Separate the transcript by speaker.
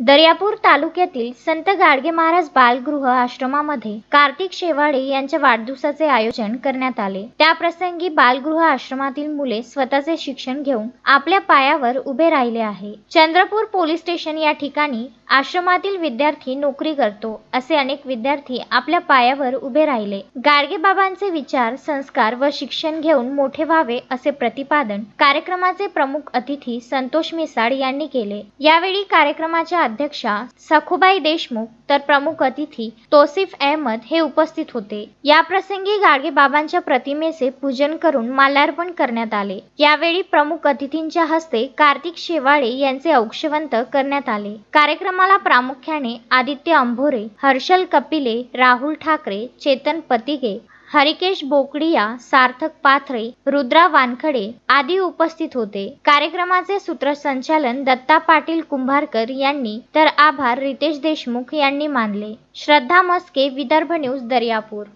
Speaker 1: दर्यापूर तालुक्यातील संत गाडगे महाराज बालगृह आश्रमामध्ये कार्तिक शेवाळे यांच्या वाढदिवसाचे आयोजन करण्यात आले. त्याप्रसंगी बालगृह आश्रमातील मुले स्वतःचे शिक्षण घेऊन आपल्या पायावर उभे राहिले आहे. चंद्रपूर पोलीस स्टेशन या ठिकाणी आश्रमातील विद्यार्थी नोकरी करतो असे अनेक विद्यार्थी आपल्या पायावर उभे राहिले. गाडगे बाबांचे विचार संस्कार व शिक्षण घेऊन मोठे व्हावे असे प्रतिपादन कार्यक्रमाचे प्रमुख अतिथी संतोष मिसाळ यांनी केले. यावेळी कार्यक्रमाच्या अध्यक्षा सखुबाई देशमुख तर प्रमुख अतिथी तोसिफ अहमद हे उपस्थित होते. या प्रसंगी गाडगे बाबांच्या प्रतिमेचे पूजन करून माल्यार्पण करण्यात आले. यावेळी प्रमुख अतिथींच्या हस्ते कार्तिक शेवाळे यांचे औक्षवंत करण्यात आले. कार्यक्रम कार्यक्रमाला प्रामुख्याने आदित्य अंभोरे हर्षल कपिले राहुल ठाकरे चेतन पतिगे हरिकेश बोकडिया सार्थक पाथरे रुद्रा वानखडे आदी उपस्थित होते. कार्यक्रमाचे सूत्रसंचालन दत्ता पाटील कुंभारकर यांनी तर आभार रितेश देशमुख यांनी मानले. श्रद्धा मस्के विदर्भ न्यूज दर्यापूर.